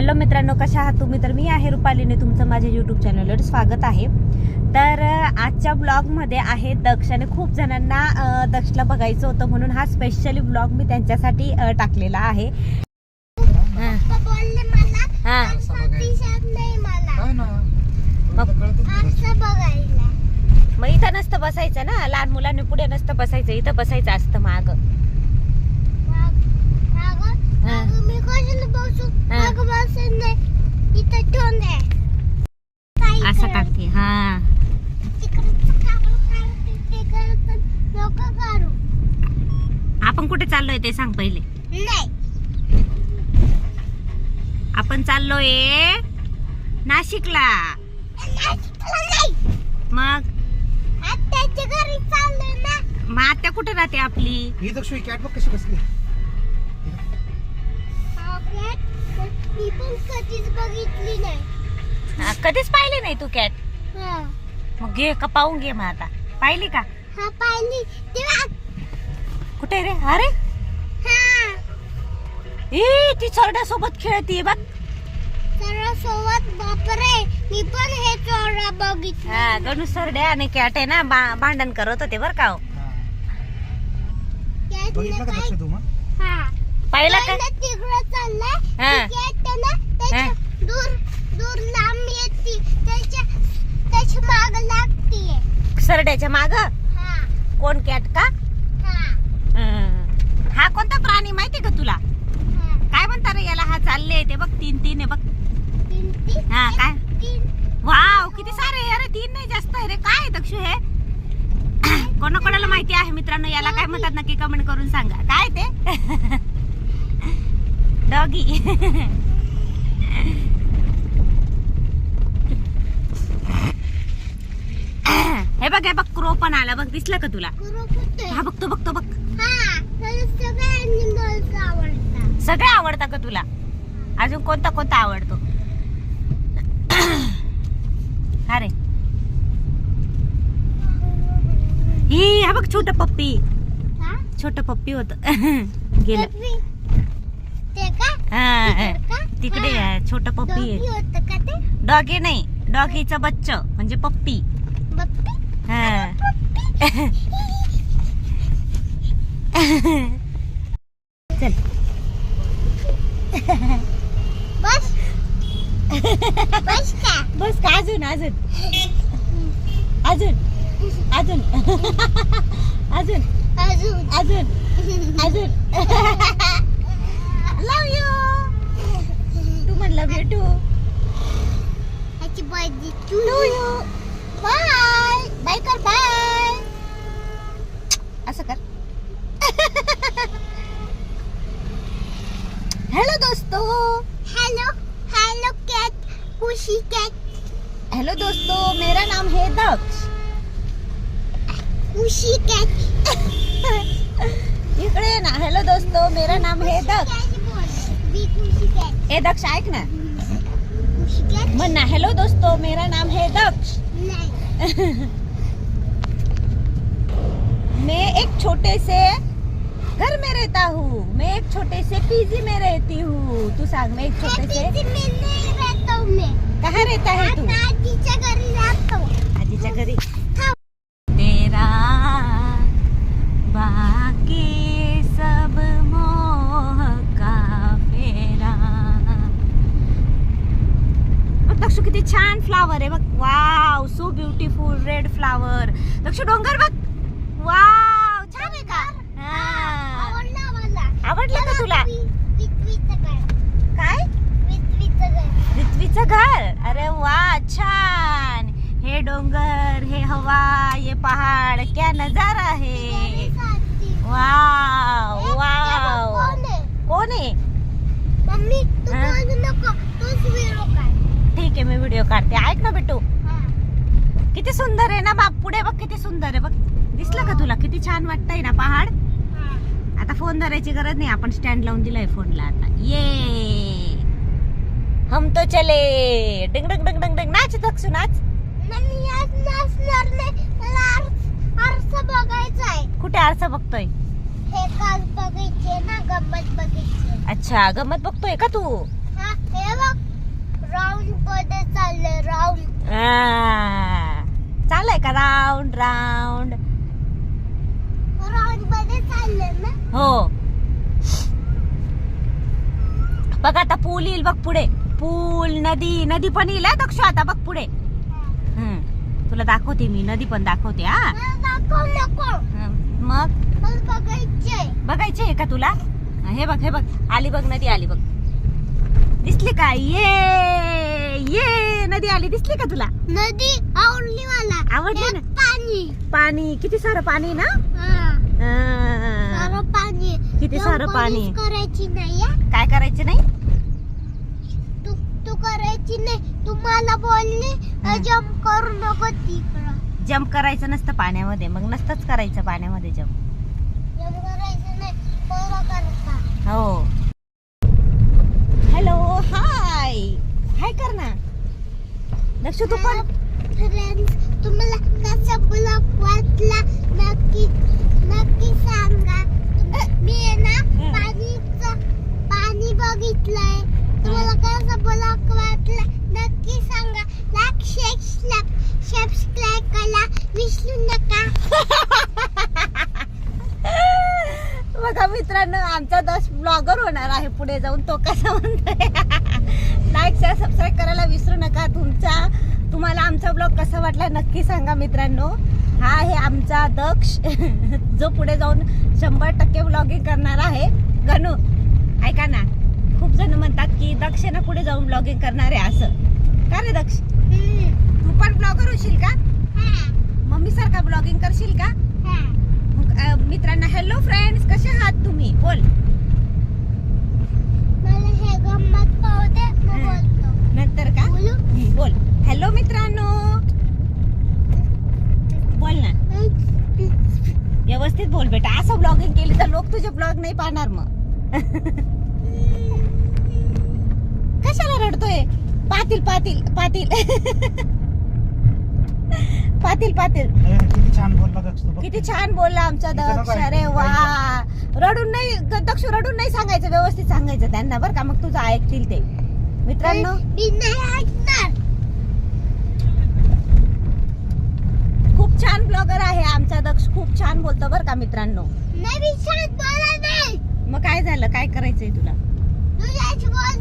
Hello मित्रांनो कशा आहात तुम्ही? तर मी आहे रुपालीने तुमचं माझ्या यूट्यूब चॅनलवर स्वागत आहे. तर आजच्या ब्लॉगमध्ये आहे दक्ष आणि खूप जणांना दक्षला बघायचं होतं म्हणून हा स्पेशली ब्लॉग मी त्यांच्यासाठी टाकलेला आहे. हा. हा. मग? इथं नसतं बसायचं ना. लहान मुलांनी पुढे नसतं बसायचं. इथं बसायचं असतं माग. आपण कुठे चाललोय ते सांग पहिले. आपण चाललोय नाशिकला. मग? मग आत्या कुठे राहते आपली? ही कॅट बघ कशी बसली? मी पण कधीच बघितली नाही. हा, कधीच पाहिली नाही तू कॅट हा. मग घे का पाहून घे मग आता. पाहिली का? हा पाहिली. तेव्हा कुठे रे? अरे हा. ए ती चरड्या सोबत खेळतीये बघ. सर्व सोबत बापरे. मी पण हे चोरा बघितलं. हा गणू सरड्या आणि कॅट आहे ना बा- भांडण करत होते बर का हो. बघितलं का दक्ष तू मग? हा. पाहिलं का? पहिलं तिकडं चाललंय. हा. सरड्याच्या माग? कोण कॅट का? हा. कोणता प्राणी माहितीये का तुला? काय म्हणता रे याला? हा चालले ते बघ तीन तीन आहे बघ. हा, काय? वाव किती सारे अरे तीन नाही जास्त आहे रे. काय आहे दक्षू हे? कोणाकोणाला माहिती आहे मित्रांनो? याला काय म्हणतात नक्की कमेंट करून सांगा. काय ते? डॉगी हे बघ हे बघ क्रो पण आला बघ दिसलं का तुला? हा बघतो बघतो बघ सगळे आवडता का तुला? अजून कोणता कोणता आवडतो? अरे ही हा बघ छोट पप्पी. छोट पप्पी होत. गेलं. हा? तिकडे. छोट पप्पी डॉगी नाही. डॉगीचं बच्च म्हणजे पप्पी? हा. चल. बस. बस का? बस का अजून अजून? अजून? अजून? अजून? अजून. अजून? अजून? लव यू तू म्हण लव यू टू बाजी टू यू बाय बाय कर कैट हेलो दोस्तो मेरा नाम है दक्ष खुशी कैट इकडे ये ना। हेलो दोस्तो मेरा नाम है दक्ष बोल। ए दक्ष ऐक ना। खुशी म्हण ना हेलो दोस्तो मेरा नाम है दक्ष नहीं। मैं एक छोटे से घर में रहता हूँ। मैं एक छोटे से पीजी में रहती हूँ। तू सांग मैं एक छोटे से मैं में नहीं रहता मैं. कहाँ रहता है तू? आजीच्या घरी राहतो. आजीच्या घरी. तेरा बाकी सब मोह का फेरा। बघ दक्षू किती छान फ्लावर आहे बघ. Wow so beautiful red flower Dakshu डोंगर बघ. वाव छान आहे का? हा. आवडलं का तुला वितवीचं घर काय वितवीचं घर पृथ्वीचं घर. अरे वा छान. हे डोंगर हे हवा ये पहाड क्या नजारा है. Wow wow. कोण? आहे आहे मम्मी तू हा? बोलू नको. तूच व्हिडिओ काढ. ठीक आहे मी व्हिडिओ काढते. ऐक ना बिट्टू हा. किती सुंदर आहे ना बाप. पुढे बघ किती सुंदर आहे बघ. दिसलं का तुला? किती छान वाटतंय ना पहाड? हा. आता फोन धरायची गरज नाही. आपण स्टँड लावून दिलाय फोनला आता. ये तो चले. डिंग डंग डंग डंग डंग. नाच दक्षू नाच. मम्मी आज नाचणार नाही. मला आर- आरसा बघायचा आहे. कुठे आरसा बघतोय? हे काल बघायचे ना गंमत बघायचे अच्छा गमत बघतोय का तू? हा हे बघ. राऊंडमध्ये चालले राऊंड आ, चाललंय का राऊंड राऊंड राऊंडमध्ये चालले ना. हो. बघ आता पूल येईल बघ पुढे. पूल नदी नदी पण येईल दक्षू आता बघ पुढे. हम्म. तुला दाखवते मी नदी पण दाखवते हा. मग? बघायचे आहे का तुला? हा, बघ हे बघ. आली बघ नदी आली बघ. दिसली का? ये ये. नदी आली दिसली का तुला? नदी आवडली मला. आवडली ना? पाणी. पाणी. किती सारं पाणी ना. सारं पाणी. किती सारं पाणी. करायची नाही? काय करायचं नाही? करायची नाही तू मला बोलली. जम्प करू नको तिकडं. जम्प करायचं नसतं पाण्यामध्ये मग नसतंच करायचं पाण्यामध्ये जम्प जम्प करायचं नाही पोरं करतात. हो. हॅलो हाय हाय कर ना दक्षू तू पण. फ्रेंड्स तुम्हाला कसा ब्लॉग वाटला नक्की नक्की सांगा. तुम- मी आहे ना हं. पाणीचं पाणी बघितलंय तुम्हाला कसा ब्लॉग वाटला नक्की सांगा लाईक शेअर सबस्क्राईब करायला विसरू नका बघा मित्रांनो आमचा दस ब्लॉगर होणार आहे पुढे जाऊन तो कसा म्हणतोय? लाईक शेअर सबस्क्राईब करायला विसरू नका तुमचा. तुम्हाला आमचा ब्लॉग कसा वाटला नक्की सांगा मित्रांनो. हा आहे आमचा दक्ष. जो पुढे जाऊन शंभर टक्के ब्लॉगिंग करणार आहे. गणू ऐका ना. खूप जण म्हणतात की दक्ष ना पुढे जाऊन ब्लॉगिंग करणार आहे असं. का रे दक्ष. तू पण ब्लॉगर होशील का? मम्मी सारखा ब्लॉगिंग करशील का? मित्रांनो हॅलो फ्रेंड्स कसे आहात तुम्ही? बोल मला हे गंमत पाहू दे मग हं. बोलतो नंतर का? बोलू? बोल. हॅलो मित्रांनो. बोल ना. व्यवस्थित बोल बेटा. असं ब्लॉगिंग केली तर लोक तुझे ब्लॉग नाही पाहणार मग. कशाला रडतोय? पातील पातील पातील पातील पातील किती छान बोलला दक्ष तू बघ. किती छान बोलला आमचा दक्ष. अरे वा. रडून नाही ग- दक्ष रडून नाही सांगायचं व्यवस्थित सांगायचं त्यांना बरं का. मग तुझं ऐकतील ते. मित्रांनो. मी नाही ऐकणार. खूप छान ब्लॉगर आहे आमचा दक्ष. खूप छान बोलतो बरं का मित्रांनो. नाही मी नाही. मग काय झालं? काय करायचंय तुला? तुझ्याच बोल